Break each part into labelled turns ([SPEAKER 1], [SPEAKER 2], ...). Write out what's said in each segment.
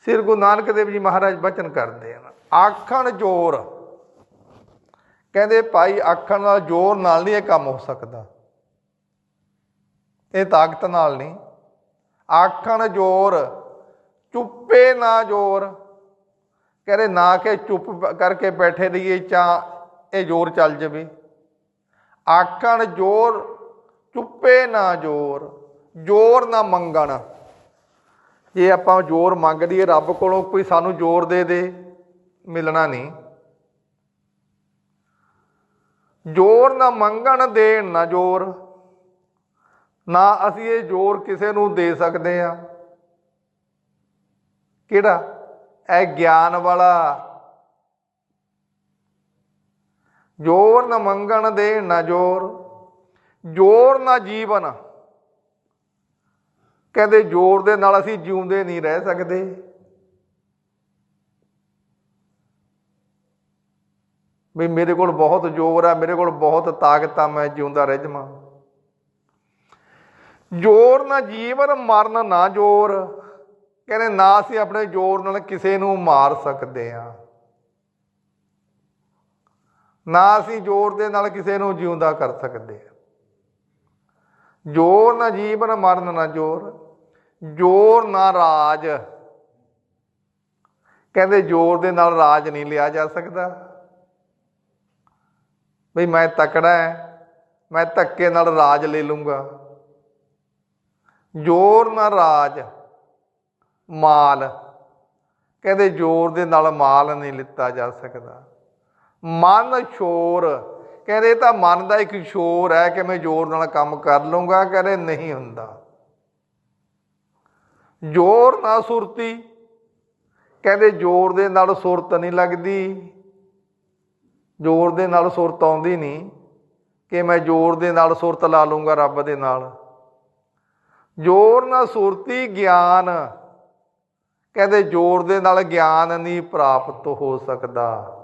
[SPEAKER 1] ਸ੍ਰੀ ਗੁਰੂ ਨਾਨਕ ਦੇਵ ਜੀ ਮਹਾਰਾਜ ਬਚਨ ਕਰਦੇ ਹਨ, ਆਖਣ ਜੋਰ। ਕਹਿੰਦੇ, ਭਾਈ, ਆਖਣ ਨਾਲ ਜ਼ੋਰ ਨਾਲ ਨਹੀਂ ਇਹ ਕੰਮ ਹੋ ਸਕਦਾ। ਇਹ ਤਾਕਤ ਨਾਲ ਨਹੀਂ। ਆਖਣ ਜੋਰ, ਚੁੱਪੇ ਨਾ ਜੋਰ। ਕਹਿੰਦੇ, ਨਾ ਕਿ ਚੁੱਪ ਕਰਕੇ ਬੈਠੇ ਰਹੀਏ ਚਾ ਇਹ ਜ਼ੋਰ ਚੱਲ ਜਾਵੇ। ਆਖਣ ਜੋਰ, ਚੁੱਪੇ ਨਾ ਜੋਰ। ਜੋਰ ਨਾ ਮੰਗਣ। ਜੇ ਆਪਾਂ ਜ਼ੋਰ ਮੰਗ ਲਈਏ, ਰੱਬ ਕੋਲੋਂ ਕੋਈ ਸਾਨੂੰ ਜ਼ੋਰ ਦੇ ਦੇ, ਮਿਲਣਾ ਨਹੀਂ। ਜ਼ੋਰ ਨਾ ਮੰਗਣ ਦੇਣ ਨਾ ਜ਼ੋਰ। ਨਾ ਅਸੀਂ ਇਹ ਜ਼ੋਰ ਕਿਸੇ ਨੂੰ ਦੇ ਸਕਦੇ ਆ ਕਿਹੜਾ? ਇਹ ਗਿਆਨ ਵਾਲਾ। ਜ਼ੋਰ ਨਾ ਮੰਗਣ ਦੇਣ ਨਾ ਜ਼ੋਰ। ਜ਼ੋਰ ਨਾ ਜੀਵਨ। ਕਹਿੰਦੇ ਜ਼ੋਰ ਦੇ ਨਾਲ ਅਸੀਂ ਜਿਉਂਦੇ ਨਹੀਂ ਰਹਿ ਸਕਦੇ। ਵੀ ਮੇਰੇ ਕੋਲ ਬਹੁਤ ਜ਼ੋਰ ਆ, ਮੇਰੇ ਕੋਲ ਬਹੁਤ ਤਾਕਤ ਆ, ਮੈਂ ਜਿਉਂਦਾ ਰਹਿ ਜਾਵਾਂ। ਜ਼ੋਰ ਨਾ ਜੀਵਨ, ਮਰਨ ਨਾ ਜ਼ੋਰ। ਕਹਿੰਦੇ ਨਾ ਅਸੀਂ ਆਪਣੇ ਜ਼ੋਰ ਨਾਲ ਕਿਸੇ ਨੂੰ ਮਾਰ ਸਕਦੇ ਆ। ਨਾ ਅਸੀਂ ਜ਼ੋਰ ਦੇ ਨਾਲ ਕਿਸੇ ਨੂੰ ਜਿਉਂਦਾ ਕਰ ਸਕਦੇ ਆ। ਜੋਰ ਨਾ ਜੀਵਨ, ਮਰਨ ਨਾ ਜੋਰ। ਜੋਰ ਨਾ ਰਾਜ। ਕਹਿੰਦੇ ਜੋਰ ਦੇ ਨਾਲ ਰਾਜ ਨਹੀਂ ਲਿਆ ਜਾ ਸਕਦਾ। ਬਈ ਮੈਂ ਤਕੜਾ ਹੈ ਮੈਂ ਧੱਕੇ ਨਾਲ ਰਾਜ ਲੈ ਲੂੰਗਾ। ਜੋਰ ਨਾ ਰਾਜ, ਮਾਲ। ਕਹਿੰਦੇ ਜੋਰ ਦੇ ਨਾਲ ਮਾਲ ਨਹੀਂ ਲਿੱਤਾ ਜਾ ਸਕਦਾ। ਮਨ ਸ਼ੋਰ, ਕਹਿੰਦੇ ਤਾਂ ਮਨ ਦਾ ਇੱਕ ਸ਼ੋਰ ਹੈ ਕਿ ਮੈਂ ਜ਼ੋਰ ਨਾਲ ਕੰਮ ਕਰ ਲੂੰਗਾ, ਕਹਿੰਦੇ ਨਹੀਂ ਹੁੰਦਾ। ਜ਼ੋਰ ਨਾ ਸੁਰਤੀ। ਕਹਿੰਦੇ ਜ਼ੋਰ ਦੇ ਨਾਲ ਸੁਰਤ ਨਹੀਂ ਲੱਗਦੀ। ਜ਼ੋਰ ਦੇ ਨਾਲ ਸੁਰਤ ਆਉਂਦੀ ਨਹੀਂ ਕਿ ਮੈਂ ਜ਼ੋਰ ਦੇ ਨਾਲ ਸੁਰਤ ਲਾ ਲੂੰਗਾ ਰੱਬ ਦੇ ਨਾਲ। ਜ਼ੋਰ ਨਾ ਸੁਰਤੀ, ਗਿਆਨ। ਕਹਿੰਦੇ ਜ਼ੋਰ ਦੇ ਨਾਲ ਗਿਆਨ ਨਹੀਂ ਪ੍ਰਾਪਤ ਹੋ ਸਕਦਾ।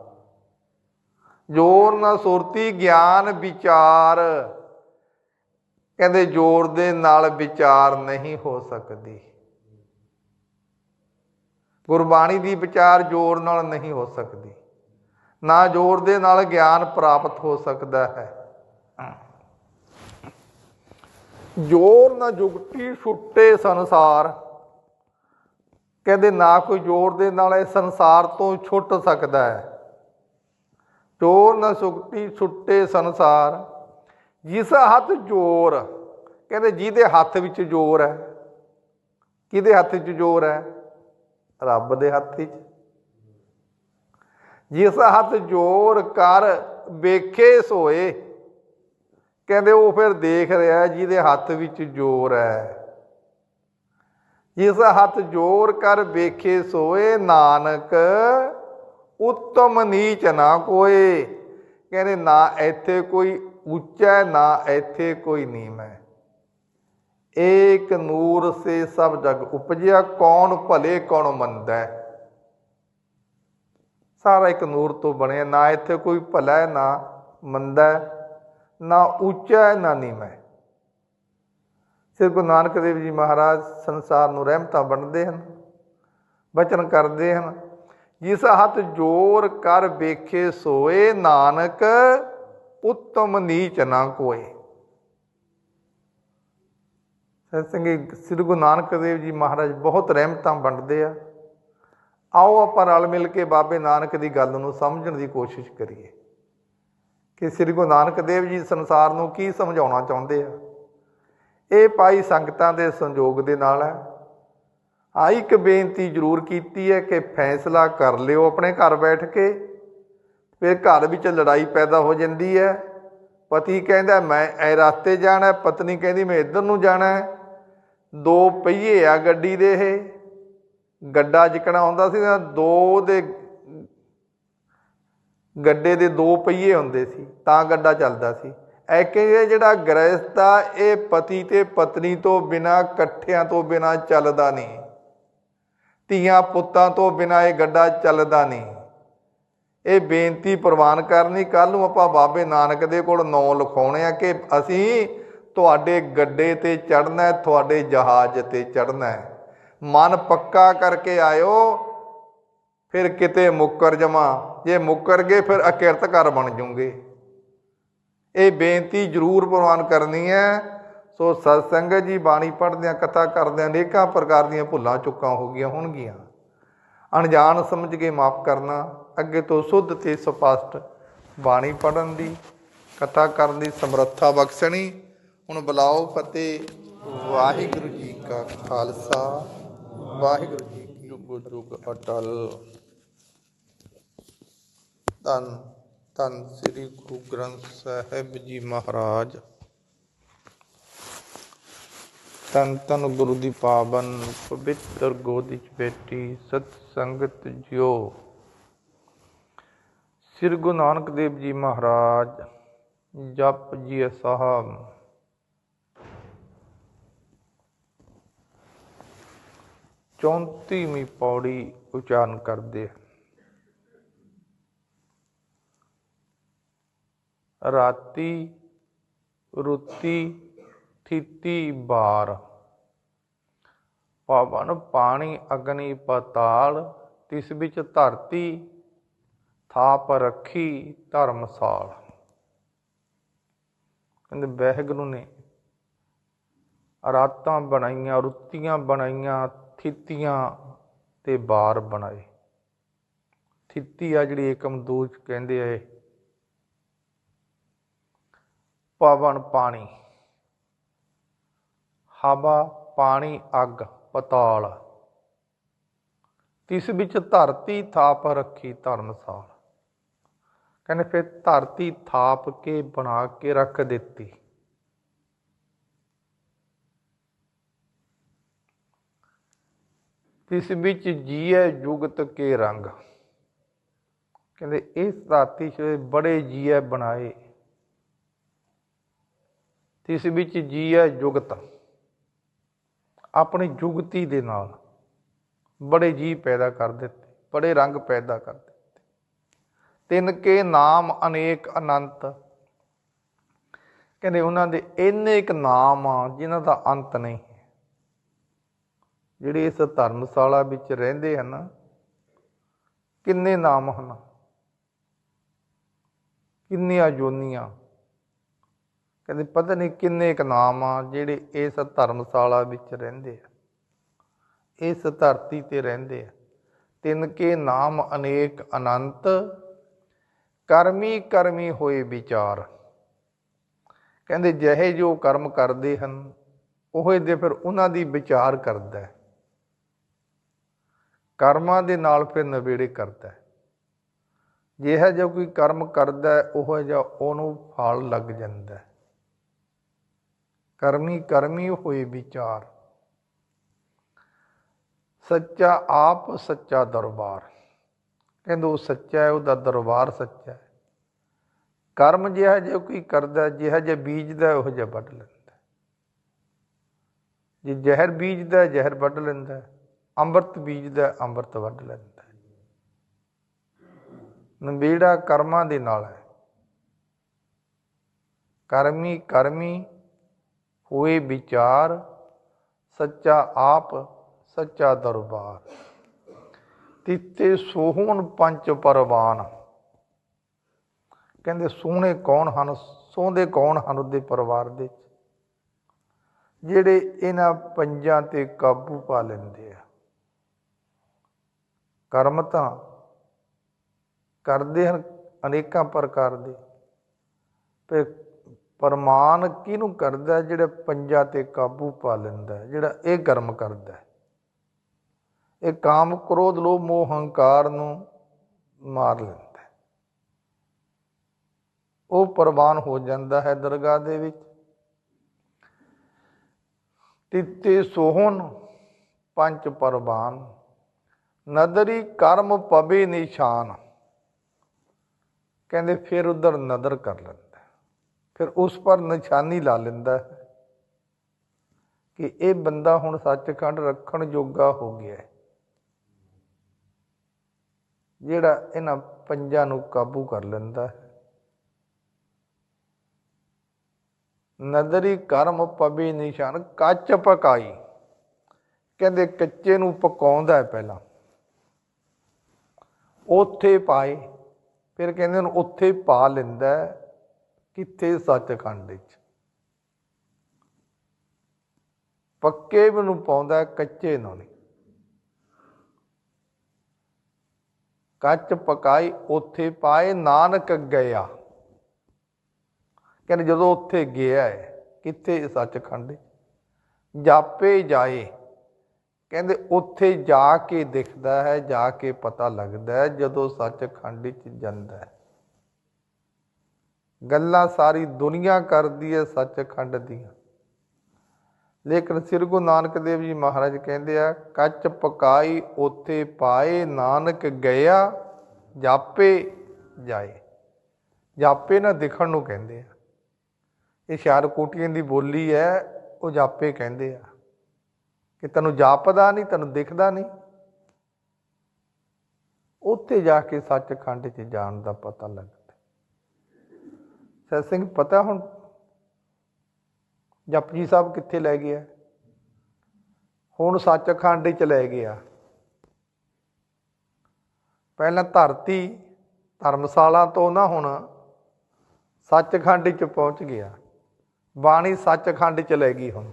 [SPEAKER 1] ਜੋਰ ਨਾ ਸੁਰਤੀ, ਗਿਆਨ, ਵਿਚਾਰ। ਕਹਿੰਦੇ ਜੋਰ ਦੇ ਨਾਲ ਵਿਚਾਰ ਨਹੀਂ ਹੋ ਸਕਦੀ। ਗੁਰਬਾਣੀ ਦੀ ਵਿਚਾਰ ਜੋਰ ਨਾਲ ਨਹੀਂ ਹੋ ਸਕਦੀ। ਨਾ ਜੋਰ ਦੇ ਨਾਲ ਗਿਆਨ ਪ੍ਰਾਪਤ ਹੋ ਸਕਦਾ ਹੈ। ਜੋਰ ਨਾ ਜੁਗਤੀ ਛੁੱਟੇ ਸੰਸਾਰ। ਕਹਿੰਦੇ ਨਾ ਕੋਈ ਜੋਰ ਦੇ ਨਾਲ ਇਹ ਸੰਸਾਰ ਤੋਂ ਛੁੱਟ ਸਕਦਾ ਹੈ। ਜ਼ੋਰ ਨਾ ਸੁਕਤੀ ਛੁੱਟੇ ਸੰਸਾਰ। ਜਿਸ ਹੱਥ ਜੋਰ, ਕਹਿੰਦੇ ਜਿਹਦੇ ਹੱਥ ਵਿੱਚ ਜੋਰ ਹੈ, ਕਿਹਦੇ ਹੱਥ 'ਚ ਜੋਰ ਹੈ? ਰੱਬ ਦੇ ਹੱਥ ਵਿੱਚ। ਜਿਸ ਹੱਥ ਜੋਰ ਕਰ ਵੇਖੇ ਸੋਏ, ਕਹਿੰਦੇ ਉਹ ਫਿਰ ਦੇਖ ਰਿਹਾ ਜਿਹਦੇ ਹੱਥ ਵਿੱਚ ਜੋਰ ਹੈ। ਜਿਸ ਹੱਥ ਜੋਰ ਕਰ ਵੇਖੇ ਸੋਏ, ਨਾਨਕ ਉੱਤਮ ਨੀਚ ਨਾ ਕੋਏ। ਕਹਿੰਦੇ ਨਾ ਇੱਥੇ ਕੋਈ ਉੱਚਾ, ਨਾ ਇੱਥੇ ਕੋਈ ਨੀਮ ਹੈ ਏਕ ਨੂਰ ਸੇ ਸਭ ਜਗ ਉਪਜਿਆ, ਕੌਣ ਭਲੇ, ਕੌਣ ਮੰਦਾ? ਸਾਰਾ ਇੱਕ ਨੂਰ ਤੋਂ ਬਣਿਆ, ਨਾ ਇੱਥੇ ਕੋਈ ਭਲਾ ਹੈ ਨਾ ਮੰਦਾ, ਨਾ ਉੱਚਾ ਹੈ ਨਾ ਨੀਵਾਂ। ਹੈ ਸ੍ਰੀ ਗੁਰੂ ਨਾਨਕ ਦੇਵ ਜੀ ਮਹਾਰਾਜ ਸੰਸਾਰ ਨੂੰ ਰਹਿਮਤਾਂ ਵੰਡਦੇ ਹਨ, ਬਚਨ ਕਰਦੇ ਹਨ। ਜਿਸ ਹੱਥ ਜੋਰ ਕਰ ਵੇਖੇ ਸੋਏ, ਨਾਨਕ ਉੱਤਮ ਨੀਚ ਨਾ ਕੋਏ। ਸਤ ਸੰਗੀ ਸ੍ਰੀ ਗੁਰੂ ਨਾਨਕ ਦੇਵ ਜੀ ਮਹਾਰਾਜ, ਬਹੁਤ ਰਹਿਮਤਾਂ ਵੰਡਦੇ ਆ। ਆਓ ਆਪਾਂ ਰਲ ਮਿਲ ਕੇ ਬਾਬੇ ਨਾਨਕ ਦੀ ਗੱਲ ਨੂੰ ਸਮਝਣ ਦੀ ਕੋਸ਼ਿਸ਼ ਕਰੀਏ ਕਿ ਸ੍ਰੀ ਗੁਰੂ ਨਾਨਕ ਦੇਵ ਜੀ ਸੰਸਾਰ ਨੂੰ ਕੀ ਸਮਝਾਉਣਾ ਚਾਹੁੰਦੇ ਆ। ਇਹ ਪਾਈ ਸੰਗਤਾਂ ਦੇ ਸੰਯੋਗ ਦੇ ਨਾਲ ਹੈ। ਆ ਇੱਕ ਬੇਨਤੀ ਜ਼ਰੂਰ ਕੀਤੀ ਹੈ ਕਿ ਫੈਸਲਾ ਕਰ ਲਿਓ ਆਪਣੇ ਘਰ ਬੈਠ ਕੇ। ਫਿਰ ਘਰ ਵਿੱਚ ਲੜਾਈ ਪੈਦਾ ਹੋ ਜਾਂਦੀ ਹੈ। ਪਤੀ ਕਹਿੰਦਾ, ਮੈਂ ਇਹ ਰਸਤੇ ਜਾਣਾ ਪਤਨੀ ਕਹਿੰਦੀ, ਮੈਂ ਇੱਧਰ ਨੂੰ ਜਾਣਾ ਦੋ ਪਹੀਏ ਆ ਗੱਡੀ ਦੇ ਇਹ। ਗੱਡਾ ਜਿਕਣਾ ਹੁੰਦਾ ਸੀ ਤਾਂ ਦੋ ਦੇ ਗੱਡੇ ਦੇ ਦੋ ਪਹੀਏ ਹੁੰਦੇ ਸੀ, ਤਾਂ ਗੱਡਾ ਚੱਲਦਾ ਸੀ। ਐ ਜਿਹੜਾ ਗ੍ਰਹਿਸਥ ਆ, ਇਹ ਪਤੀ ਤੇ ਪਤਨੀ ਤੋਂ ਬਿਨਾ, ਇਕੱਠਿਆਂ ਤੋਂ ਬਿਨਾ ਚੱਲਦਾ ਨਹੀਂ। ਧੀਆਂ ਪੁੱਤਾਂ ਤੋਂ ਬਿਨਾ ਇਹ ਗੱਡਾ ਚੱਲਦਾ ਨਹੀਂ। ਇਹ ਬੇਨਤੀ ਪ੍ਰਵਾਨ ਕਰਨੀ ਕੱਲ ਨੂੰ ਆਪਾਂ ਬਾਬੇ ਨਾਨਕ ਦੇ ਕੋਲ ਨਾਂ ਲਿਖਾਉਣੇ ਆ ਕਿ ਅਸੀਂ ਤੁਹਾਡੇ ਗੱਡੇ ਤੇ ਚੜਨਾ ਤੁਹਾਡੇ ਜਹਾਜ਼ ਤੇ ਚੜਨਾ ਮਨ ਪੱਕਾ ਕਰਕੇ ਆਇਓ, ਫਿਰ ਕਿਤੇ ਮੁੱਕਰ ਜਮਾ ਜੇ ਮੁੱਕਰ ਗਏ, ਫਿਰ ਅਕਿਰਤ ਘਰ ਬਣ ਜੂਗੇ। ਇਹ ਬੇਨਤੀ ਜ਼ਰੂਰ ਪ੍ਰਵਾਨ ਕਰਨੀ ਹੈ। ਸੋ ਸਤਸੰਗਤ ਜੀ, ਬਾਣੀ ਪੜ੍ਹਦਿਆਂ, ਕਥਾ ਕਰਦਿਆਂ ਅਨੇਕਾਂ ਪ੍ਰਕਾਰ ਦੀਆਂ ਭੁੱਲਾਂ, ਚੁੱਕਾਂ ਹੋ ਗਈਆਂ ਹੋਣਗੀਆਂ। ਅਣਜਾਣ ਸਮਝ ਕੇ ਮਾਫ ਕਰਨਾ, ਅੱਗੇ ਤੋਂ ਸੁੱਧ ਤੇ ਸਪਸ਼ਟ ਬਾਣੀ ਪੜਨ ਦੀ, ਕਥਾ ਕਰਨ ਦੀ ਸਮਰੱਥਾ ਬਖਸ਼ਣੀ। ਹੁਣ ਬੁਲਾਓ ਫਤਿਹ। ਵਾਹਿਗੁਰੂ ਜੀ ਕਾ ਖਾਲਸਾ। ਵਾਹਿਗੁਰੂ ਜੀ ਕੀ
[SPEAKER 2] ਜੁਗ ਜੁਗ ਅਟਲ।
[SPEAKER 1] ਧੰਨ ਧੰਨ ਸ੍ਰੀ ਗੁਰੂ ਗ੍ਰੰਥ ਸਾਹਿਬ ਜੀ ਮਹਾਰਾਜ। ਧੰਨ ਧੰਨ ਗੁਰੂ ਦੀ ਪਾਵਨ ਪਵਿੱਤਰ ਗੋਦ ਵਿੱਚ ਬੈਠੀ ਸਤ ਸੰਗਤ ਜਿਓ ਸ੍ਰੀ ਗੁਰੂ ਨਾਨਕ ਦੇਵ ਜੀ ਮਹਾਰਾਜ ਜਪ ਜੀ ਸਾਹਿਬ ਚੌਂਤੀਵੀਂ ਪੌੜੀ ਉਚਾਰਨ ਕਰਦੇ ਰਾਤੀ ਰੁੱਤੀ ਥਿਤੀ ਬਾਰ, ਪਵਨ ਪਾਣੀ ਅਗਨੀ ਪਤਾਲ, ਤਿਸ ਵਿੱਚ ਧਰਤੀ ਥਾਪ ਰੱਖੀ ਧਰਮਸਾਲ। ਕਹਿੰਦੇ ਵਾਹਿਗੁਰੂ ਨੇ ਰਾਤਾਂ ਬਣਾਈਆਂ, ਰੁੱਤੀਆਂ ਬਣਾਈਆਂ ਥਿਤੀਆਂ ਤੇ ਬਾਰ ਬਣਾਏ। ਥਿਤੀ ਆ ਜਿਹੜੀ ਏਕਮ ਦੂਜ ਕਹਿੰਦੇ ਆ ਪਵਨ ਪਾਣੀ। ਹਵਾ, ਪਾਣੀ, ਅੱਗ, ਪਤਾਲ। ਤਿਸ ਵਿੱਚ ਧਰਤੀ ਥਾਪ ਰੱਖੀ ਧਰਮਸਾਲ ਕਹਿੰਦੇ ਫਿਰ ਧਰਤੀ ਥਾਪ ਕੇ ਬਣਾ ਕੇ ਰੱਖ ਦਿੱਤੀ। ਤਿਸ ਵਿੱਚ ਜੀਏ ਜੁਗਤ ਕੇ ਰੰਗ। ਕਹਿੰਦੇ ਇਸ ਧਰਤੀ 'ਚ ਬੜੇ ਜੀਐ ਬਣਾਏ। ਤਿਸ ਵਿੱਚ ਜੀਐ ਜੁਗਤ। ਆਪਣੀ ਜੁਗਤੀ ਦੇ ਨਾਲ ਬੜੇ ਜੀ ਪੈਦਾ ਕਰ ਦਿੱਤੇ, ਬੜੇ ਰੰਗ ਪੈਦਾ ਕਰ ਦਿੱਤੇ। ਤਿੰਨ ਕੇ ਨਾਮ ਅਨੇਕ ਅਨੰਤ। ਕਹਿੰਦੇ ਉਹਨਾਂ ਦੇ ਇੰਨੇ ਇੱਕ ਨਾਮ ਆ ਜਿਨ੍ਹਾਂ ਦਾ ਅੰਤ ਨਹੀਂ। ਜਿਹੜੇ ਇਸ ਧਰਮਸ਼ਾਲਾ ਵਿੱਚ ਰਹਿੰਦੇ ਹਨ, ਕਿੰਨੇ ਨਾਮ ਹਨ? ਕਿੰਨੀਆਂ ਜੋਨੀਆਂ? ਕਹਿੰਦੇ ਪਤਾ ਨਹੀਂ ਕਿੰਨੇ ਕੁ ਨਾਮ ਆ ਜਿਹੜੇ ਇਸ ਧਰਮਸ਼ਾਲਾ ਵਿੱਚ ਰਹਿੰਦੇ ਆ। ਇਸ ਧਰਤੀ ਤੇ ਰਹਿੰਦੇ ਆ। ਤਿੰਨ ਕੇ ਨਾਮ ਅਨੇਕ ਅਨੰਤ, ਕਰਮੀ ਕਰਮੀ ਹੋਏ ਵਿਚਾਰ। ਕਹਿੰਦੇ ਜਿਹੇ ਜੋ ਕਰਮ ਕਰਦੇ ਹਨ, ਉਹ ਦੇ ਫਿਰ ਉਹਨਾਂ ਦੀ ਵਿਚਾਰ ਕਰਦਾ ਹੈ। ਕਰਮਾਂ ਦੇ ਨਾਲ ਫਿਰ ਨਵੇੜੇ ਕਰਦਾ ਹੈ। ਜਿਹੜਾ ਜੋ ਕੋਈ ਕਰਮ ਕਰਦਾ ਹੈ, ਉਹ ਜਿਹਾ ਉਹਨੂੰ ਫਲ ਲੱਗ ਜਾਂਦਾ ਕਰਮੀ ਕਰਮੀ ਹੋਏ ਵਿਚਾਰ। ਸੱਚਾ ਆਪ, ਸੱਚਾ ਦਰਬਾਰ। ਕਹਿੰਦੇ ਉਹ ਸੱਚਾ ਹੈ, ਉਹਦਾ ਦਰਬਾਰ ਸੱਚਾ ਹੈ। ਕਰਮ ਜਿਹਾ ਜੇ ਕੋਈ ਕਰਦਾ ਜਿਹਾ ਜੇ ਬੀਜਦਾ ਉਹ ਜਿਹਾ ਵੱਢ ਲੈਂਦਾ ਜੇ ਜ਼ਹਿਰ ਬੀਜਦਾ ਜ਼ਹਿਰ ਵੱਢ ਲੈਂਦਾ ਅੰਮ੍ਰਿਤ ਬੀਜਦਾ ਅੰਮ੍ਰਿਤ ਵੱਢ ਲੈਂਦਾ ਨਵੇੜਾ ਕਰਮਾਂ ਦੇ ਨਾਲ ਹੈ। ਕਰਮੀ ਕਰਮੀ ਹੋਏ ਵਿਚਾਰ, ਸੱਚਾ ਆਪ, ਸੱਚਾ ਦਰਬਾਰ। ਤਿੱਤੇ ਸੋਹਣ ਪੰਜ ਪਰਵਾਨ। ਕਹਿੰਦੇ ਸੋਹਣੇ ਕੌਣ ਹਨ? ਸੋਹਦੇ ਕੌਣ ਹਨ ਉਹਦੇ ਪਰਿਵਾਰ ਦੇ ਜਿਹੜੇ ਇਹਨਾਂ ਪੰਜਾਂ ਤੇ ਕਾਬੂ ਪਾ ਲੈਂਦੇ ਆ। ਕਰਮ ਤਾਂ ਕਰਦੇ ਹਨ ਅਨੇਕਾਂ ਪ੍ਰਕਾਰ ਦੇ। ਪਰ ਪਰਮਾਨ ਕਿਹਨੂੰ ਕਰਦਾ ਜਿਹੜਾ ਪੰਜਾ ਤੇ ਕਾਬੂ ਪਾ ਲੈਂਦਾ ਜਿਹੜਾ ਇਹ ਕਰਮ ਕਰਦਾ ਇਹ ਕਾਮ ਕ੍ਰੋਧ, ਲੋਭ, ਮੋਹ, ਹੰਕਾਰ ਨੂੰ ਮਾਰ ਲੈਂਦਾ ਉਹ ਪ੍ਰਵਾਨ ਹੋ ਜਾਂਦਾ ਹੈ ਦਰਗਾਹ ਦੇ ਵਿੱਚ। ਤਿੱਤੇ ਸੋਹਣ ਪੰਜ ਪਰਵਾਨ ਨਦਰੀ ਕਰਮ ਪਵੇ ਨਿਸ਼ਾਨ। ਕਹਿੰਦੇ ਫਿਰ ਉਧਰ ਨਦਰ ਕਰ ਲੈਂਦਾ ਫਿਰ ਉਸ ਪਰ ਨਿਸ਼ਾਨੀ ਲਾ ਲੈਂਦਾ ਹੈ ਕਿ ਇਹ ਬੰਦਾ ਹੁਣ ਸੱਚਖੰਡ ਰੱਖਣ ਜੋਗਾ ਹੋ ਗਿਆ ਜਿਹੜਾ ਇਹਨਾਂ ਪੰਜਾਂ ਨੂੰ ਕਾਬੂ ਕਰ ਲੈਂਦਾ ਹੈ। ਨਦਰੀ ਕਰਮ ਪਵੇ ਨਿਸ਼ਾਨ ਕੱਚ ਪਕਾਈ। ਕਹਿੰਦੇ ਕੱਚੇ ਨੂੰ ਪਕਾਉਂਦਾ ਹੈ ਪਹਿਲਾਂ। ਉੱਥੇ ਪਾਏ। ਫਿਰ ਕਹਿੰਦੇ ਉਹਨੂੰ ਉੱਥੇ ਪਾ ਲੈਂਦਾ ਕਿੱਥੇ ਸੱਚਖੰਡ ਵਿੱਚ। ਪੱਕੇ ਨੂੰ ਪਾਉਂਦਾ ਕੱਚੇ ਨੂੰ ਨਹੀਂ ਕੱਚ ਪਕਾਈ, ਉੱਥੇ ਪਾਏ, ਨਾਨਕ ਗਿਆ। ਕਹਿੰਦੇ ਜਦੋਂ ਉੱਥੇ ਗਿਆ ਹੈ, ਕਿੱਥੇ ਸੱਚਖੰਡ ਜਾਪੇ ਜਾਏ ਕਹਿੰਦੇ ਉੱਥੇ ਜਾ ਕੇ ਦਿਖਦਾ ਹੈ, ਜਾ ਕੇ ਪਤਾ ਲੱਗਦਾ ਹੈ, ਜਦੋਂ ਸੱਚਖੰਡ ਵਿੱਚ ਜਾਂਦਾ ਹੈ। ਗੱਲਾਂ ਸਾਰੀ ਦੁਨੀਆ ਕਰਦੀ ਹੈ ਸੱਚਖੰਡ ਦੀਆਂ। ਲੇਕਿਨ ਸ੍ਰੀ ਗੁਰੂ ਨਾਨਕ ਦੇਵ ਜੀ ਮਹਾਰਾਜ ਕਹਿੰਦੇ ਆ, ਕੱਚ ਪਕਾਈ ਉੱਥੇ ਪਾਏ, ਨਾਨਕ ਗਿਆ, ਜਾਪੇ ਜਾਏ। ਜਾਪੇ ਨਾ ਦਿਖਣ ਨੂੰ ਕਹਿੰਦੇ ਆ। ਇਹ ਸ਼ਾਰ ਕੋਟੀਆਂ ਦੀ ਬੋਲੀ ਹੈ, ਉਹ ਜਾਪੇ ਕਹਿੰਦੇ ਆ। ਕਿ ਤੈਨੂੰ ਜਾਪਦਾ ਨਹੀਂ, ਤੈਨੂੰ ਦਿਖਦਾ ਨਹੀਂ। ਉੱਥੇ ਜਾ ਕੇ ਸੱਚਖੰਡ 'ਚ ਜਾਣ ਦਾ ਪਤਾ ਲੱਗਦਾ। ਸਤ ਸਿੰਘ, ਪਤਾ ਹੁਣ ਜਪਜੀ ਸਾਹਿਬ ਕਿੱਥੇ ਲੈ ਗਿਆ? ਹੁਣ ਸੱਚਖੰਡ 'ਚ ਲੈ ਗਿਆ। ਪਹਿਲਾਂ ਧਰਤੀ ਧਰਮਸ਼ਾਲਾ ਤੋਂ ਨਾ ਹੁਣ ਸੱਚਖੰਡ 'ਚ ਪਹੁੰਚ ਗਿਆ। ਬਾਣੀ ਸੱਚਖੰਡ 'ਚ ਲੈ ਗਈ ਹੁਣ।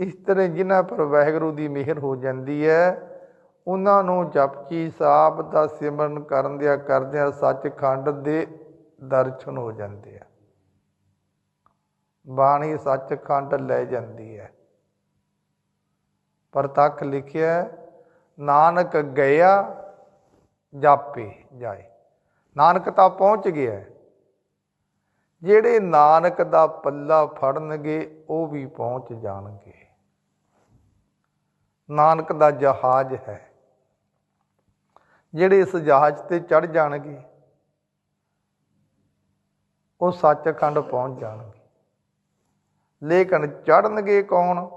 [SPEAKER 1] ਇਸ ਤਰ੍ਹਾਂ ਜਿਨ੍ਹਾਂ ਪਰ ਵਾਹਿਗੁਰੂ ਦੀ ਮਿਹਰ ਹੋ ਜਾਂਦੀ ਹੈ, ਉਹਨਾਂ ਨੂੰ ਜਪਜੀ ਸਾਹਿਬ ਦਾ ਸਿਮਰਨ ਕਰਦਿਆਂ ਕਰਦਿਆਂ ਸੱਚਖੰਡ ਦੇ ਦਰਸ਼ਨ ਹੋ ਜਾਂਦੇ ਆ। ਬਾਣੀ ਸੱਚਖੰਡ ਲੈ ਜਾਂਦੀ ਹੈ। ਪ੍ਰਤੱਖ ਲਿਖਿਆ, ਨਾਨਕ ਗਿਆ, ਜਾਪੇ ਜਾਏ। ਨਾਨਕ ਤਾਂ ਪਹੁੰਚ ਗਿਆ ਜਿਹੜੇ ਨਾਨਕ ਦਾ ਪੱਲਾ ਫੜਨਗੇ, ਉਹ ਵੀ ਪਹੁੰਚ ਜਾਣਗੇ। ਨਾਨਕ ਦਾ ਜਹਾਜ਼ ਹੈ। ਜਿਹੜੇ ਇਸ ਜਹਾਜ਼ ਤੇ ਚੜ ਜਾਣਗੇ, ਉਹ ਸੱਚਖੰਡ ਪਹੁੰਚ ਜਾਣਗੇ। ਲੇਕਿਨ ਚੜਨਗੇ ਕੌਣ?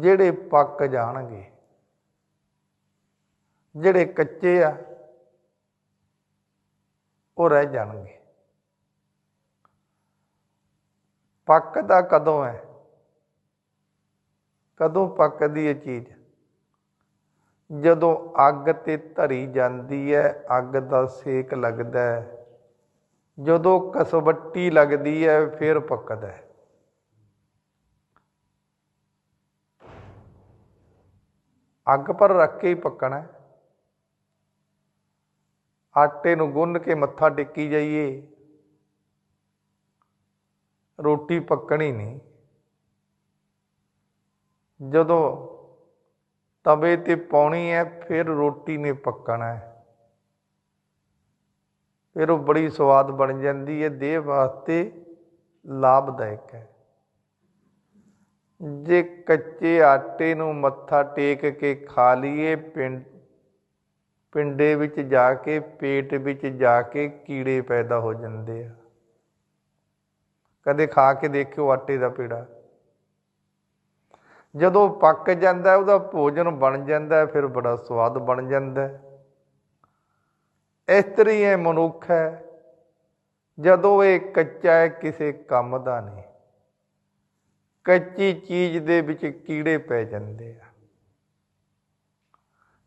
[SPEAKER 1] ਜਿਹੜੇ ਪੱਕ ਜਾਣਗੇ। ਜਿਹੜੇ ਕੱਚੇ ਆ, ਉਹ ਰਹਿ ਜਾਣਗੇ। ਪੱਕ ਦਾ ਕਦੋਂ ਹੈ? ਕਦੋਂ ਪੱਕਦੀ ਇਹ ਚੀਜ਼? ਜਦੋਂ ਅੱਗ ਤੇ ਧਰੀ ਜਾਂਦੀ ਹੈ, ਅੱਗ ਦਾ ਸੇਕ ਲੱਗਦਾ ਹੈ। ਜਦੋਂ ਕਸਵੱਟੀ ਲੱਗਦੀ ਹੈ, ਫਿਰ ਪੱਕਦਾ ਹੈ। ਅੱਗ ਪਰ ਰੱਖ ਕੇ ਹੀ ਪੱਕਣਾ ਹੈ। ਆਟੇ ਨੂੰ ਗੁੰਨ ਕੇ ਮੱਥਾ ਟੇਕੀ ਜਾਈਏ। ਰੋਟੀ ਪੱਕਣੀ ਨਹੀਂ। ਜਦੋਂ ਤਵੇ ਤੇ ਪਾਉਣੀ ਹੈ, ਫਿਰ ਰੋਟੀ ਨੇ ਪੱਕਣਾ ਹੈ। ਫਿਰ ਉਹ ਬੜੀ ਸਵਾਦ ਬਣ ਜਾਂਦੀ ਹੈ, ਦੇਹ ਵਾਸਤੇ ਲਾਭਦਾਇਕ ਹੈ। ਜੇ ਕੱਚੇ ਆਟੇ ਨੂੰ ਮੱਥਾ ਟੇਕ ਕੇ ਖਾ ਲਈਏ, ਪਿੰਡ, ਪਿੰਡੇ ਵਿੱਚ ਜਾ ਕੇ, ਪੇਟ ਵਿੱਚ ਜਾ ਕੇ ਕੀੜੇ ਪੈਦਾ ਹੋ ਜਾਂਦੇ ਆ। ਕਦੇ ਖਾ ਕੇ ਦੇਖਿਓ ਆਟੇ ਦਾ ਪੇੜਾ। ਜਦੋਂ ਪੱਕ ਜਾਂਦਾ ਉਹਦਾ ਭੋਜਨ ਬਣ ਜਾਂਦਾ ਫਿਰ ਬੜਾ ਸਵਾਦ ਬਣ ਜਾਂਦਾ ਹੈ। ਇਸ ਤਰ੍ਹਾਂ ਇਹ ਮਨੁੱਖ ਹੈ। ਜਦੋਂ ਇਹ ਕੱਚਾ ਹੈ, ਕਿਸੇ ਕੰਮ ਦਾ ਨਹੀਂ। ਕੱਚੀ ਚੀਜ਼ ਦੇ ਵਿੱਚ ਕੀੜੇ ਪੈ ਜਾਂਦੇ ਆ।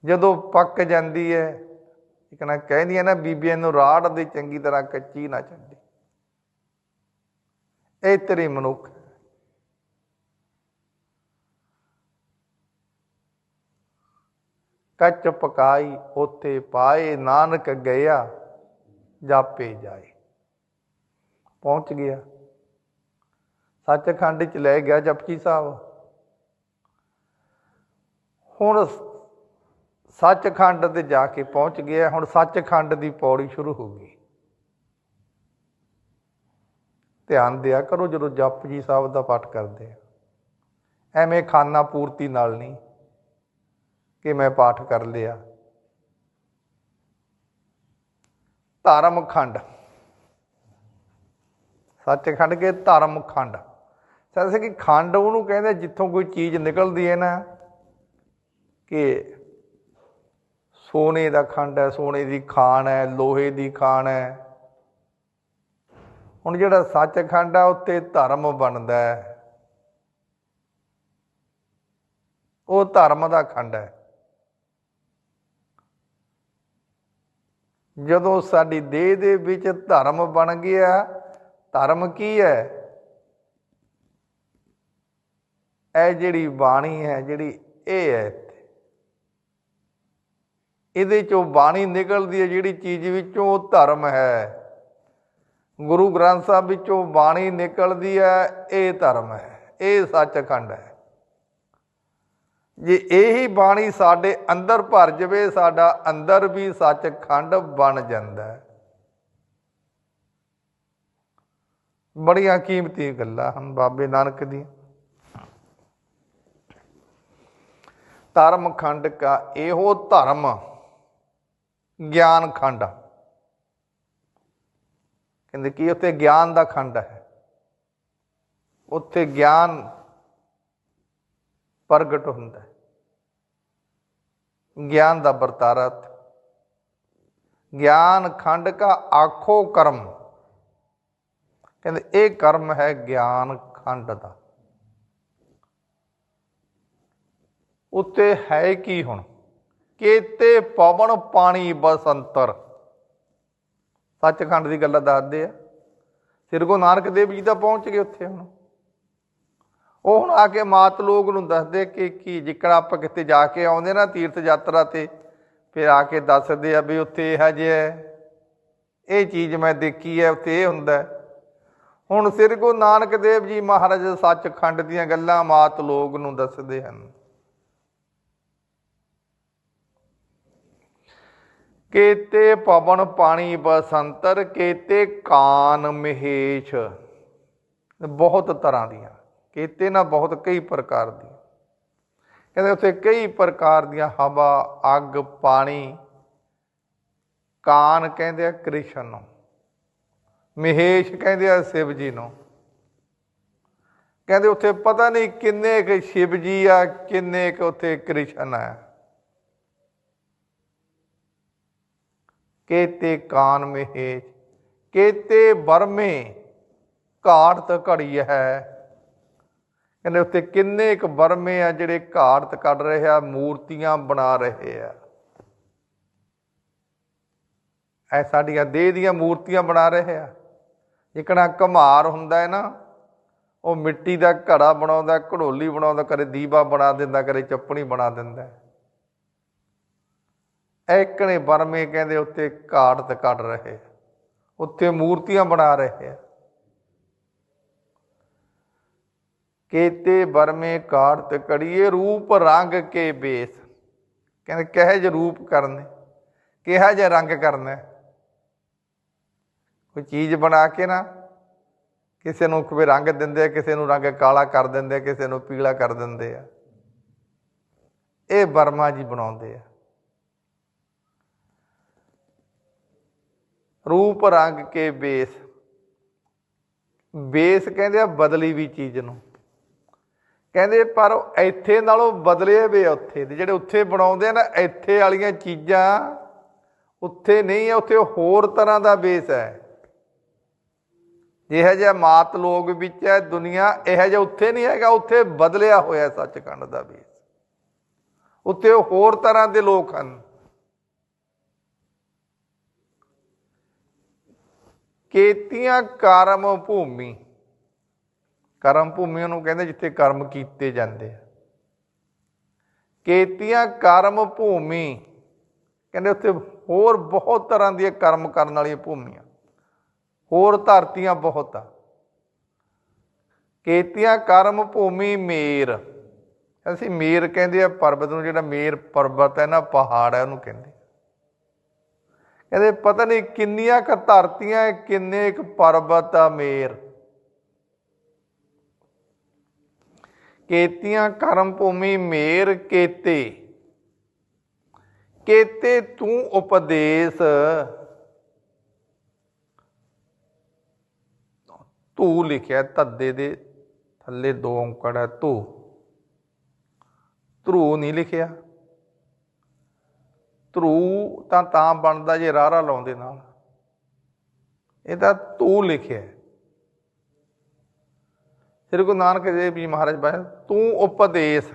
[SPEAKER 1] ਜਦੋਂ ਪੱਕ ਜਾਂਦੀ ਹੈ, ਇੱਕ ਨਾ ਕਹਿੰਦੀਆਂ ਨਾ, ਬੀਬੀਆਂ ਨੂੰ ਰਾੜ ਦੇ ਚੰਗੀ ਤਰ੍ਹਾਂ ਕੱਚੀ ਨਾ ਛੱਡੀ। ਇਹ ਤੇਰੀ ਮਨੁੱਖ ਹੈ। ਕੱਚ ਪਕਾਈ, ਉਥੇ ਪਾਏ, ਨਾਨਕ ਗਿਆ, ਜਾਪੇ ਜਾਏ। ਪਹੁੰਚ ਗਿਆ। ਸੱਚਖੰਡ ਚ ਲੈ ਗਿਆ ਜਪਜੀ ਸਾਹਿਬ। ਹੁਣ ਸੱਚਖੰਡ ਤੇ ਜਾ ਕੇ ਪਹੁੰਚ ਗਿਆ, ਹੁਣ ਸੱਚਖੰਡ ਦੀ ਪੌੜੀ ਸ਼ੁਰੂ ਹੋ ਗਈ। ਧਿਆਨ ਦਿਆ ਕਰੋ ਜਦੋਂ ਜਪਜੀ ਸਾਹਿਬ ਦਾ ਪਾਠ ਕਰਦੇ ਐਵੇਂ ਖਾਨਾ ਪੂਰਤੀ ਨਾਲ ਨਹੀਂ। ਕਿ ਮੈਂ ਪਾਠ ਕਰ ਲਿਆ। ਧਰਮ ਖੰਡ ਸੱਚਖੰਡ ਕੇ ਧਰਮ ਖੰਡ ਸੱਚ ਕਿ ਖੰਡ ਉਹਨੂੰ ਕਹਿੰਦੇ ਜਿੱਥੋਂ ਕੋਈ ਚੀਜ਼ ਨਿਕਲਦੀ ਹੈ ਨਾ ਕਿ ਸੋਨੇ ਦਾ ਖੰਡ ਹੈ, ਸੋਨੇ ਦੀ ਖਾਨ ਹੈ, ਲੋਹੇ ਦੀ ਖਾਨ ਹੈ। ਹੁਣ ਜਿਹੜਾ ਸੱਚਖੰਡ ਆ, ਉੱਤੇ ਧਰਮ ਬਣਦਾ ਹੈ। ਉਹ ਧਰਮ ਦਾ ਖੰਡ ਹੈ। ਜਦੋਂ ਸਾਡੀ ਦੇਹ ਦੇ ਵਿੱਚ ਧਰਮ ਬਣ ਗਿਆ, ਧਰਮ ਕੀ ਹੈ? ਇਹ ਜਿਹੜੀ ਬਾਣੀ ਹੈ, ਜਿਹੜੀ ਇਹ ਹੈ ਇੱਥੇ। ਇਹਦੇ ਚੋਂ ਬਾਣੀ ਨਿਕਲਦੀ ਹੈ, ਜਿਹੜੀ ਚੀਜ਼ ਵਿੱਚੋਂ ਉਹ ਧਰਮ ਹੈ। ਗੁਰੂ ਗ੍ਰੰਥ ਸਾਹਿਬ ਵਿੱਚੋਂ ਬਾਣੀ ਨਿਕਲਦੀ ਹੈ, ਇਹ ਧਰਮ ਹੈ, ਇਹ ਸੱਚਖੰਡ ਹੈ। ਜੇ ਇਹੀ ਬਾਣੀ ਸਾਡੇ ਅੰਦਰ ਭਰ ਜਵੇ, ਸਾਡਾ ਅੰਦਰ ਵੀ ਸੱਚਖੰਡ ਬਣ ਜਾਂਦਾ ਹੈ। ਬੜੀਆਂ ਕੀਮਤੀ ਗੱਲਾਂ ਹਨ ਬਾਬੇ ਨਾਨਕ ਦੀ ਧਰਮ ਖੰਡ ਕਾ ਇਹੋ ਧਰਮ ਗਿਆਨ ਖੰਡ ਕਹਿੰਦੇ ਕੀ ਉੱਥੇ ਗਿਆਨ ਦਾ ਖੰਡ ਹੈ। ਉੱਥੇ ਗਿਆਨ ਪ੍ਰਗਟ ਹੁੰਦਾ ਹੈ। ਗਿਆਨ ਦਾ ਵਰਤਾਰਾ ਗਿਆਨ ਖੰਡ ਕਾ ਆਖੋ ਕਰਮ। ਕਹਿੰਦੇ, ਇਹ ਕਰਮ ਹੈ ਗਿਆਨ ਖੰਡ ਦਾ। ਉੱਤੇ ਹੈ ਕੀ ਹੁਣ? ਕੇਤੇ ਪਵਨ ਪਾਣੀ ਬਸੰਤਰ ਸੱਚਖੰਡ ਦੀ ਗੱਲ ਦੱਸਦੇ ਆ। ਸ੍ਰੀ ਗੁਰੂ ਨਾਨਕ ਦੇਵ ਜੀ ਤਾਂ ਪਹੁੰਚ ਗਏ ਉੱਥੇ ਹੁਣ। ਉਹ ਹੁਣ ਆ ਕੇ ਮਾਤ ਲੋਕ ਨੂੰ ਦੱਸਦੇ ਕਿ ਕੀ ਜਿੱਕੜਾ ਆਪਾਂ ਕਿਤੇ ਜਾ ਕੇ ਆਉਂਦੇ ਨਾ ਤੀਰਥ ਯਾਤਰਾ ਤੇ, ਫਿਰ ਆ ਕੇ ਦੱਸਦੇ ਆ ਵੀ ਉੱਥੇ ਇਹ ਜਿਹਾ ਇਹ ਚੀਜ਼ ਮੈਂ ਦੇਖੀ ਹੈ, ਉੱਥੇ ਇਹ ਹੁੰਦਾ ਹੁਣ ਸ੍ਰੀ ਗੁਰੂ ਨਾਨਕ ਦੇਵ ਜੀ ਮਹਾਰਾਜ ਸੱਚਖੰਡ ਦੀਆਂ ਗੱਲਾਂ ਮਾਤ ਲੋਕ ਨੂੰ ਦੱਸਦੇ ਹਨ। ਕੇਤੇ ਪਵਨ ਪਾਣੀ ਬਸੰਤਰ, ਕੇਤੇ ਕਾਨ ਮਹੇਸ਼। ਬਹੁਤ ਤਰ੍ਹਾਂ ਦੀਆਂ। ਕੇਤੇ ਨਾ ਬਹੁਤ ਕਈ ਪ੍ਰਕਾਰ ਦੀ। ਕਹਿੰਦੇ ਉੱਥੇ ਕਈ ਪ੍ਰਕਾਰ ਦੀਆਂ ਹਵਾ, ਅੱਗ, ਪਾਣੀ, ਕਾਨ ਕਹਿੰਦੇ ਆ ਕ੍ਰਿਸ਼ਨ ਨੂੰ, ਮਹੇਸ਼ ਕਹਿੰਦੇ ਆ ਸ਼ਿਵ ਜੀ ਨੂੰ। ਕਹਿੰਦੇ ਉੱਥੇ ਪਤਾ ਨਹੀਂ ਕਿੰਨੇ ਕੁ ਸ਼ਿਵ ਜੀ ਆ, ਕਿੰਨੇ ਕੁ ਉੱਥੇ ਕ੍ਰਿਸ਼ਨ ਆ। ਕੇਤੇ ਕਾਨ ਮਹੇਸ਼, ਕੇਤੇ ਬਰਮੇ ਘਾੜਤ ਘੜੀ ਹੈ ਕਹਿੰਦੇ ਉੱਥੇ ਕਿੰਨੇ ਕੁ ਬਰਮੇ ਆ ਜਿਹੜੇ ਘਾੜਤ ਕੱਢ ਰਹੇ ਆ, ਮੂਰਤੀਆਂ ਬਣਾ ਰਹੇ ਆ। ਐ ਸਾਡੀਆਂ ਦੇਹ ਦੀਆਂ ਮੂਰਤੀਆਂ ਬਣਾ ਰਹੇ ਆ। ਇਕਣਾ ਘਮਾਰ ਹੁੰਦਾ ਹੈ ਨਾ, ਉਹ ਮਿੱਟੀ ਦਾ ਘੜਾ ਬਣਾਉਂਦਾ, ਘੜੋਲੀ ਬਣਾਉਂਦਾ ਕਰੇ ਦੀਵਾ ਬਣਾ ਦਿੰਦਾ ਕਰੇ ਚੱਪਣੀ ਬਣਾ ਦਿੰਦਾ ਐਕਣੇ ਬਰਮੇ ਕਹਿੰਦੇ ਉੱਤੇ ਘਾੜਤ ਕੱਢ ਰਹੇ ਉੱਥੇ ਮੂਰਤੀਆਂ ਬਣਾ ਰਹੇ ਆ। ਕੇਤੇ ਬਰਮੇ ਕਾੜਤ ਕੜੀਏ ਰੂਪ ਰੰਗ ਕੇ ਬੇਸ। ਕਹਿੰਦੇ ਕਹੇ ਜੇ ਰੂਪ ਕਰਨੇ? ਕਿਹਾ ਜੇ ਰੰਗ ਕਰਨਾ? ਕੋਈ ਚੀਜ਼ ਬਣਾ ਕੇ ਨਾ ਕਿਸੇ ਨੂੰ ਕੋਈ ਰੰਗ ਦਿੰਦੇ ਆ, ਕਿਸੇ ਨੂੰ ਰੰਗ ਕਾਲਾ ਕਰ ਦਿੰਦੇ ਆ, ਕਿਸੇ ਨੂੰ ਪੀਲਾ ਕਰ ਦਿੰਦੇ ਆ। ਇਹ ਵਰਮਾ ਜੀ ਬਣਾਉਂਦੇ ਆ। ਰੂਪ ਰੰਗ ਕੇ ਬੇਸ। ਬੇਸ ਕਹਿੰਦੇ ਆ ਬਦਲੀ ਵੀ ਚੀਜ਼ ਨੂੰ। ਕਹਿੰਦੇ ਪਰ ਉਹ ਇੱਥੇ ਨਾਲੋਂ ਬਦਲੇ ਵੇ ਆ ਉੱਥੇ ਦੇ, ਜਿਹੜੇ ਉੱਥੇ ਬਣਾਉਂਦੇ ਆ ਨਾ, ਇੱਥੇ ਵਾਲੀਆਂ ਚੀਜ਼ਾਂ ਉੱਥੇ ਨਹੀਂ ਹੈ ਉੱਥੇ ਹੋਰ ਤਰ੍ਹਾਂ ਦਾ ਬੇਸ ਹੈ। ਜਿਹੋ ਜਿਹਾ ਮਾਤ ਲੋਕ ਵਿੱਚ ਹੈ, ਦੁਨੀਆ ਇਹੋ ਜਿਹਾ ਉੱਥੇ ਨਹੀਂ ਹੈਗਾ, ਉੱਥੇ ਬਦਲਿਆ ਹੋਇਆ ਸੱਚਖੰਡ ਦਾ ਬੇਸ ਉੱਥੇ ਹੋਰ ਤਰ੍ਹਾਂ ਦੇ ਲੋਕ ਹਨ। ਕੇਤੀਆਂ ਕਰਮ ਭੂਮੀ। ਕਰਮ ਭੂਮੀ ਨੂੰ ਕਹਿੰਦੇ ਜਿੱਥੇ ਕਰਮ ਕੀਤੇ ਜਾਂਦੇ ਆ। ਕੇਤੀਆਂ ਕਰਮ ਭੂਮੀ, ਕਹਿੰਦੇ ਉੱਥੇ ਹੋਰ ਬਹੁਤ ਤਰ੍ਹਾਂ ਦੀਆਂ ਕਰਮ ਕਰਨ ਵਾਲੀਆਂ ਭੂਮੀਆਂ, ਹੋਰ ਧਰਤੀਆਂ ਬਹੁਤ ਆ। ਕੇਤੀਆਂ ਕਰਮ ਭੂਮੀ ਮੇਰ, ਅਸੀਂ ਮੇਰ ਕਹਿੰਦੇ ਆ, ਪਰਬਤ ਨੂੰ ਜਿਹੜਾ ਮੇਰ ਪਰਬਤ ਹੈ ਨਾ, ਪਹਾੜ ਹੈ ਉਹਨੂੰ ਕਹਿੰਦੇ ਕਹਿੰਦੇ ਪਤਾ ਨਹੀਂ ਕਿੰਨੀਆਂ ਕ ਧਰਤੀਆਂ ਕਿੰਨੇ ਇੱਕ ਪਰਬਤ ਆ ਮੇਰ। ਕੇਤੀਆਂ ਕਰਮ ਭੂਮੀ ਮੇਰ ਕੇਤੇ। ਕੇਤੇ ਤੂੰ ਉਪਦੇਸ਼। ਤੂੰ ਲਿਖਿਆ ਤੱਦੇ ਦੇ ਥੱਲੇ ਦੋ ਔਂਕੜ ਹੈ ਤੂੰ ਧਰੂ ਨਹੀਂ ਲਿਖਿਆ। ਧਰੂ ਤਾਂ ਤਾਂ ਬਣਦਾ ਜੇ ਰਾਰਾ ਲਾਉਂਦੇ ਨਾਲ। ਇਹ ਤਾਂ ਤੂੰ ਲਿਖਿਆ। ਸ੍ਰੀ ਗੁਰੂ ਨਾਨਕ ਦੇਵ ਜੀ ਮਹਾਰਾਜ ਬਾਈ ਤੂੰ ਉਪਦੇਸ਼।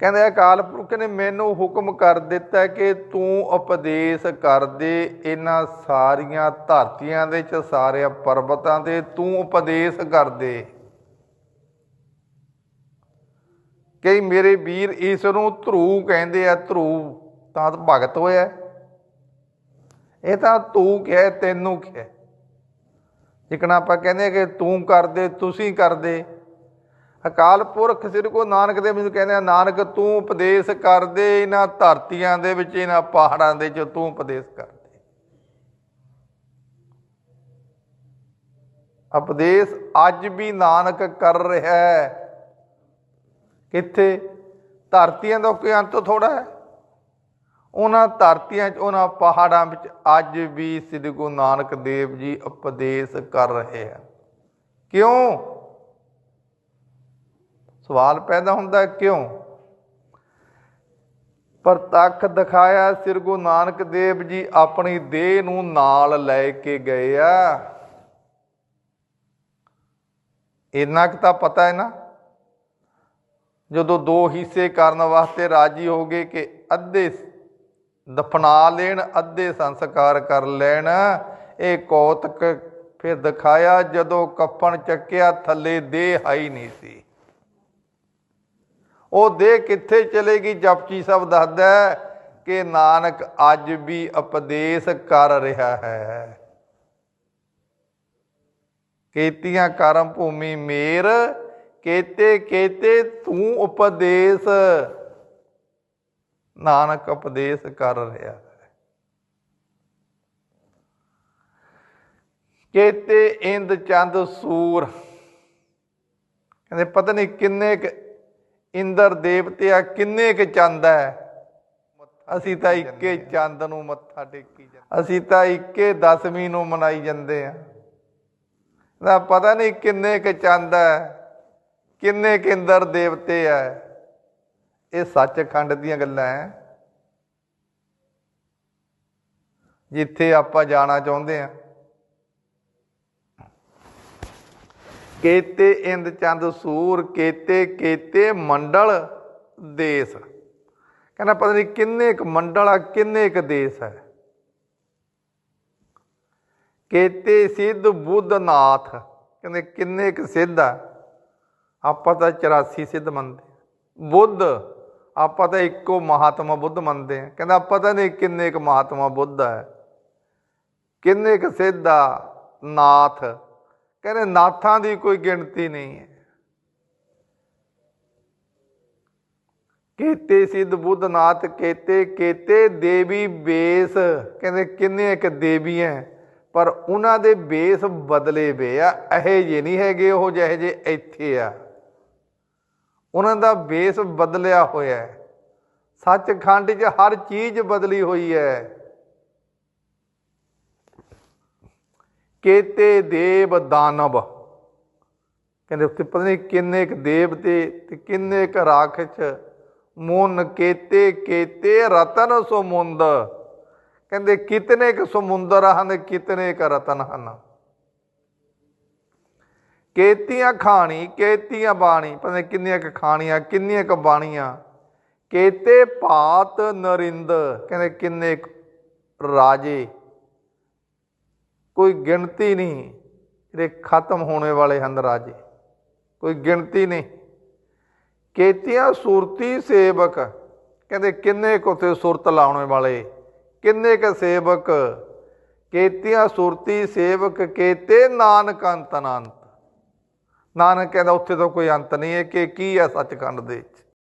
[SPEAKER 1] ਕਹਿੰਦੇ ਅਕਾਲ ਪੁਰਖ ਨੇ ਮੈਨੂੰ ਹੁਕਮ ਕਰ ਦਿੱਤਾ ਕਿ ਤੂੰ ਉਪਦੇਸ਼ ਕਰ ਦੇ, ਇਹਨਾਂ ਸਾਰੀਆਂ ਧਰਤੀਆਂ ਦੇ ਚ ਸਾਰੇ ਪਰਬਤਾਂ ਦੇ ਤੂੰ ਉਪਦੇਸ਼ ਕਰ ਦੇ। ਕਈ ਮੇਰੇ ਵੀਰ ਇਸ ਨੂੰ ਧਰੂ ਕਹਿੰਦੇ ਆ, ਧਰੂ ਤਾਂ ਭਗਤ ਹੋਇਆ। ਇਹ ਤਾਂ ਤੂੰ ਕਿਹਾ, ਤੈਨੂੰ ਕਿਹਾ। ਜਿਕਣਾ ਆਪਾਂ ਕਹਿੰਦੇ ਆ ਕਿ ਤੂੰ ਕਰਦੇ, ਤੁਸੀਂ ਕਰਦੇ। ਅਕਾਲ ਪੁਰਖ ਸ੍ਰੀ ਗੁਰੂ ਨਾਨਕ ਦੇ ਮੈਨੂੰ ਕਹਿੰਦੇ ਆ, ਨਾਨਕ ਤੂੰ ਉਪਦੇਸ਼ ਕਰਦੇ, ਇਹਨਾਂ ਧਰਤੀਆਂ ਦੇ ਵਿੱਚ, ਇਹਨਾਂ ਪਹਾੜਾਂ ਦੇ ਵਿੱਚ ਤੂੰ ਉਪਦੇਸ਼ ਕਰਦੇ। ਉਪਦੇਸ਼ ਅੱਜ ਵੀ ਨਾਨਕ ਕਰ ਰਿਹਾ ਹੈ। ਕਿੱਥੇ? ਧਰਤੀਆਂ ਦਾ ਕੋਈ ਅੰਤ ਥੋੜਾ ਹੈ। ਉਹਨਾਂ ਧਰਤੀਆਂ 'ਚ ਉਹਨਾਂ ਪਹਾੜਾਂ ਵਿੱਚ ਅੱਜ ਵੀ ਸ੍ਰੀ ਗੁਰੂ ਨਾਨਕ ਦੇਵ ਜੀ ਉਪਦੇਸ਼ ਕਰ ਰਹੇ ਹਨ। ਕਿਉਂ? ਸਵਾਲ ਪੈਦਾ ਹੁੰਦਾ ਹੈ, ਕਿਉਂ? ਪ੍ਰਤੱਖ ਦਿਖਾਇਆ ਸ੍ਰੀ ਗੁਰੂ ਨਾਨਕ ਦੇਵ ਜੀ ਆਪਣੀ ਦੇਹ ਨੂੰ ਨਾਲ ਲੈ ਕੇ ਗਏ ਆ। ਇੰਨਾ ਕੁ ਤਾਂ ਪਤਾ ਹੈ ਨਾ? ਜਦੋਂ ਦੋ ਹਿੱਸੇ ਕਰਨ ਵਾਸਤੇ ਰਾਜੀ ਹੋ ਗਏ ਕਿ ਅੱਧੇ ਦਫਨਾ ਲੈਣ, ਅੱਧੇ ਸੰਸਕਾਰ ਕਰ ਲੈਣ। ਇਹ ਕੌਤਕ ਫਿਰ ਦਿਖਾਇਆ, ਜਦੋਂ ਕੱਪਣ ਚੱਕਿਆ, ਥੱਲੇ ਦੇਹ ਹਾਈ ਨਹੀਂ ਸੀ। ਉਹ ਦੇਹ ਕਿੱਥੇ ਚਲੇਗੀ ਜਪਜੀ ਸਾਹਿਬ ਦੱਸਦਾ ਕਿ ਨਾਨਕ ਅੱਜ ਵੀ ਉਪਦੇਸ਼ ਕਰ ਰਿਹਾ ਹੈ। ਕੀਤੀਆਂ ਕਰਮ ਭੂਮੀ ਮੇਰ ਕੇਤੇ ਕੇਤੇ ਤੂੰ ਉਪਦੇਸ਼ ਨਾਨਕ ਉਪਦੇਸ਼ ਕਰ ਰਿਹਾ ਹੈ। ਕੇਤੇ ਇੰਦ ਚੰਦ ਸੂਰ। ਕਹਿੰਦੇ ਪਤਾ ਨਹੀਂ ਕਿੰਨੇ ਕੁ ਇੰਦਰ ਦੇਵਤੇ ਆ, ਕਿੰਨੇ ਕੁ ਚੰਦ ਹੈ। ਅਸੀਂ ਤਾਂ ਇੱਕੇ ਚੰਦ ਨੂੰ ਮੱਥਾ ਟੇਕੀ ਜਾਂਦੇ ਅਸੀਂ ਤਾਂ ਇੱਕੇ ਦਸਵੀਂ ਨੂੰ ਮਨਾਈ ਜਾਂਦੇ ਆ ਦਾ ਪਤਾ ਨਹੀਂ ਕਿੰਨੇ ਕੁ ਚੰਦ ਹੈ, ਕਿੰਨੇ ਕੁ ਇੰਦਰ ਦੇਵਤੇ ਹੈ। ਇਹ ਸੱਚਖੰਡ ਦੀਆਂ ਗੱਲਾਂ ਹੈ ਜਿੱਥੇ ਆਪਾਂ ਜਾਣਾ ਚਾਹੁੰਦੇ ਆ। ਕੇਤੇ ਇੰਦ ਚੰਦ ਸੂਰ, ਕੇਤੇ ਕੇਤੇ ਮੰਡਲ ਦੇਸ। ਕਹਿੰਦਾ ਪਤਾ ਨਹੀਂ ਕਿੰਨੇ ਕੁ ਮੰਡਲ ਆ, ਕਿੰਨੇ ਕੁ ਦੇਸ ਹੈ ਕੇਤੇ ਸਿੱਧ ਬੁੱਧਨਾਥ। ਕਹਿੰਦੇ ਕਿੰਨੇ ਕੁ ਸਿੱਧ ਆ। ਆਪਾਂ ਤਾਂ 84 ਸਿੱਧ ਮੰਨਦੇ ਬੁੱਧ ਆਪਾਂ ਤਾਂ ਇੱਕੋ ਮਹਾਤਮਾ ਬੁੱਧ ਮੰਨਦੇ ਆ ਕਹਿੰਦਾ ਪਤਾ ਨਹੀਂ, ਕਿੰਨੇ ਕੁ ਮਹਾਤਮਾ ਬੁੱਧ ਹੈ। ਕਿੰਨੇ ਕੁ ਸਿੱਧ ਆ ਨਾਥ। ਕਹਿੰਦੇ ਨਾਥਾਂ ਦੀ ਕੋਈ ਗਿਣਤੀ ਨਹੀਂ ਹੈ। ਕੇਤੇ ਸਿੱਧ ਬੁੱਧ ਨਾਥ, ਕੇਤੇ ਕੇਤੇ ਦੇਵੀ ਬੇਸ। ਕਹਿੰਦੇ ਕਿੰਨੇ ਇੱਕ ਦੇਵੀਆਂ ਪਰ ਉਹਨਾਂ ਦੇ ਬੇਸ ਬਦਲੇ ਵੇ ਆ। ਇਹੇ ਜੇ ਨਹੀਂ ਹੈਗੇ, ਉਹ ਜਿਹੇ ਜੇ ਇੱਥੇ ਆ। ਉਹਨਾਂ ਦਾ ਬੇਸ ਬਦਲਿਆ ਹੋਇਆ ਹੈ। ਸੱਚਖੰਡ 'ਚ ਹਰ ਚੀਜ਼ ਬਦਲੀ ਹੋਈ ਹੈ। ਕੇਤੇ ਦੇਵ ਦਾਨਵ। ਕਹਿੰਦੇ ਉੱਥੇ ਪਤਾ ਨਹੀਂ ਕਿੰਨੇ ਕੁ ਦੇਵਤੇ ਤੇ ਕਿੰਨੇ ਕੁ ਰਾਖਸ਼। ਮੋਨ ਕੇਤੇ ਕੇਤੇ ਰਤਨ ਸਮੁੰਦ। ਕਹਿੰਦੇ ਕਿਤਨੇ ਕੁ ਸਮੁੰਦਰ ਹਨ ਕਿਤਨੇ ਕੁ ਰਤਨ ਹਨ। ਕੇਤੀਆਂ ਖਾਣੀ, ਕੇਤੀਆਂ ਬਾਣੀ, ਪਤਾ ਨਹੀਂ ਕਿੰਨੀਆਂ ਕੁ ਖਾਣੀਆਂ, ਕਿੰਨੀਆਂ ਕੁ ਬਾਣੀਆਂ। ਕੇਤੇ ਭਾਤ ਨਰਿੰਦ, ਕਹਿੰਦੇ ਕਿੰਨੇ ਕੁ ਰਾਜੇ। ਕੋਈ ਗਿਣਤੀ ਨਹੀਂ, ਜਿਹੜੇ ਖਤਮ ਹੋਣੇ ਵਾਲੇ ਹਨ ਰਾਜੇ। ਕੋਈ ਗਿਣਤੀ ਨਹੀਂ। ਕੇਤੀਆਂ ਸੂਰਤੀ ਸੇਵਕ, ਕਹਿੰਦੇ ਕਿੰਨੇ ਕੁ ਉੱਥੇ ਸੁਰਤ ਲਾਉਣੇ ਵਾਲੇ, ਕਿੰਨੇ ਕ ਸੇਵਕ। ਕੇਤੀਆਂ ਸੂਰਤੀ ਸੇਵਕ, ਕੇਤੇ ਨਾਨਕ ਅੰਤ ਅਨੰਤ। ਨਾਨਕ ਕਹਿੰਦਾ ਉੱਥੇ ਤਾਂ ਕੋਈ ਅੰਤ ਨਹੀਂ ਹੈ ਕਿ ਕੀ ਹੈ ਸੱਚਖੰਡ ਦੇ ਵਿੱਚ?